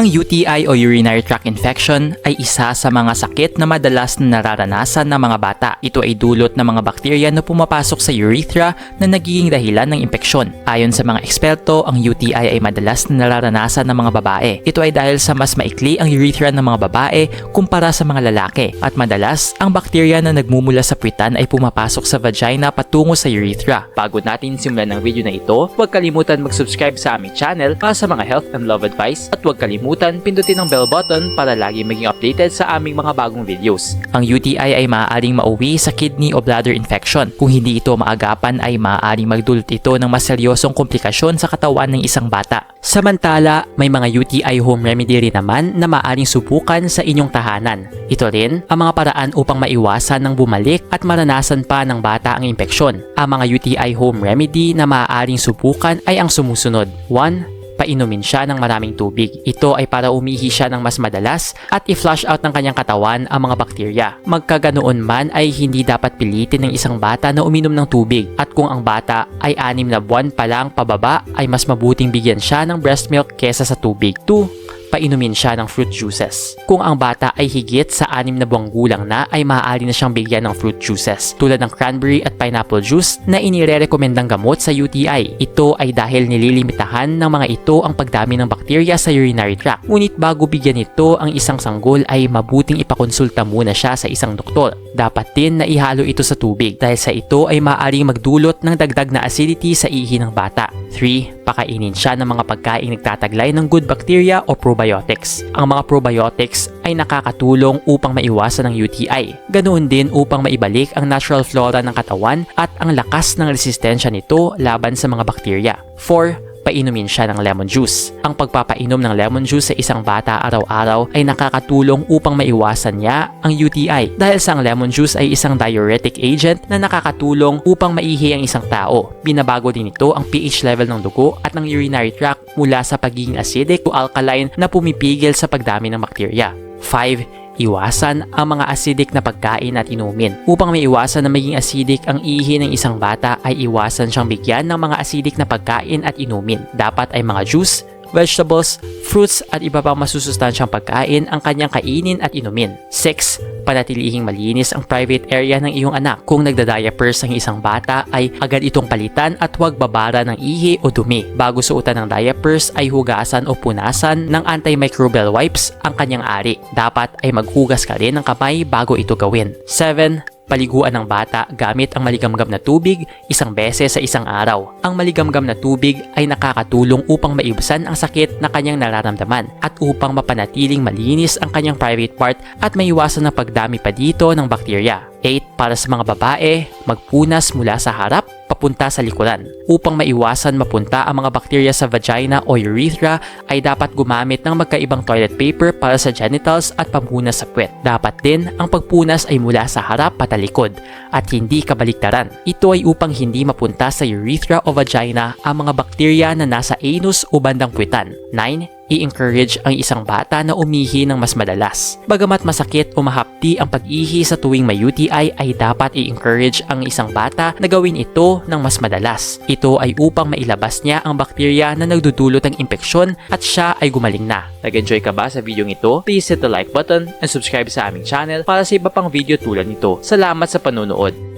Ang UTI o urinary tract infection ay isa sa mga sakit na madalas na nararanasan ng mga bata. Ito ay dulot ng mga bakterya na pumapasok sa urethra na nagiging dahilan ng impeksyon. Ayon sa mga eksperto, ang UTI ay madalas na nararanasan ng mga babae. Ito ay dahil sa mas maikli ang urethra ng mga babae kumpara sa mga lalaki at madalas ang bakterya na nagmumula sa puwitan ay pumapasok sa vagina patungo sa urethra. Bago natin simulan ang video na ito, huwag kalimutan mag-subscribe sa aming channel para sa mga health and love advice at huwag kalimutan pindutin ang bell button para lagi maging updated sa aming mga bagong videos. Ang UTI ay maaaring mauwi sa kidney o bladder infection. Kung hindi ito maagapan ay maaaring magdulot ito ng mas seryosong komplikasyon sa katawan ng isang bata. Samantala, may mga UTI home remedy rin naman na maaaring subukan sa inyong tahanan. Ito rin ang mga paraan upang maiwasan ng bumalik at maranasan pa ng bata ang impeksyon. Ang mga UTI home remedy na maaaring subukan ay ang sumusunod. 1 painumin siya ng maraming tubig. Ito ay para umihi siya ng mas madalas at i-flush out ng kanyang katawan ang mga bakterya. Magkaganoon man ay hindi dapat pilitin ng isang bata na uminom ng tubig at kung ang bata ay anim na buwan pa lang pababa ay mas mabuting bigyan siya ng breast milk kesa sa tubig. 2 painumin siya ng fruit juices. Kung ang bata ay higit sa anim na buwang gulang na ay maaari na siyang bigyan ng fruit juices tulad ng cranberry at pineapple juice na inirerekomendang gamot sa UTI. Ito ay dahil nililimitahan ng mga ito ang pagdami ng bakterya sa urinary tract. Ngunit bago bigyan ito ang isang sanggol ay mabuting ipakonsulta muna siya sa isang doktor. Dapat din na ihalo ito sa tubig dahil sa ito ay maaaring magdulot ng dagdag na acidity sa ihi ng bata. 3. Pakainin siya ng mga pagkain nagtataglay ng good bacteria o probiotics. Ang mga probiotics ay nakakatulong upang maiwasan ang UTI. Ganoon din upang maibalik ang natural flora ng katawan at ang lakas ng resistensya nito laban sa mga bakterya. 4 painumin siya ng lemon juice. Ang pagpapainom ng lemon juice sa isang bata araw-araw ay nakakatulong upang maiwasan niya ang UTI dahil sa ang lemon juice ay isang diuretic agent na nakakatulong upang maihi ang isang tao. Binabago din ito ang pH level ng dugo at ng urinary tract mula sa pagiging acidic to alkaline na pumipigil sa pagdami ng bakterya. 5 Iwasan ang mga acidic na pagkain at inumin. Upang maiwasan na maging acidic ang ihi ng isang bata ay iwasan siyang bigyan ng mga acidic na pagkain at inumin. Dapat ay mga juice, vegetables, fruits at iba pang masusustansyang pagkain ang kanyang kainin at inumin. 6. Panatilihing malinis ang private area ng iyong anak. Kung nagda-diapers ang isang bata ay agad itong palitan at huwag babara ng ihi o dumi. Bago suotan ng diapers ay hugasan o punasan ng antimicrobial wipes ang kanyang ari. Dapat ay maghugas ka rin ng kamay bago ito gawin. 7 paliguan ng bata gamit ang maligamgam na tubig isang beses sa isang araw. Ang maligamgam na tubig ay nakakatulong upang maibsan ang sakit na kanyang nararamdaman at upang mapanatiling malinis ang kanyang private part at maiwasan ang pagdami pa dito ng bakterya. 8. Para sa mga babae, magpunas mula sa harap papunta sa likuran. Upang maiwasan mapunta ang mga bakterya sa vagina o urethra ay dapat gumamit ng magkaibang toilet paper para sa genitals at pamunas sa puwet. Dapat din ang pagpunas ay mula sa harap patalikod at hindi kabaliktaran. Ito ay upang hindi mapunta sa urethra o vagina ang mga bakterya na nasa anus o bandang puwitan. 9 i-encourage ang isang bata na umihi ng mas madalas. Bagamat masakit o mahapdi ang pag-ihi sa tuwing may UTI ay dapat i-encourage ang isang bata na gawin ito ng mas madalas. Ito ay upang mailabas niya ang bakterya na nagdudulot ng impeksyon at siya ay gumaling na. Nag-enjoy ka ba sa video ito? Please hit the like button and subscribe sa aming channel para sa iba pang video tulad nito. Salamat sa panonood!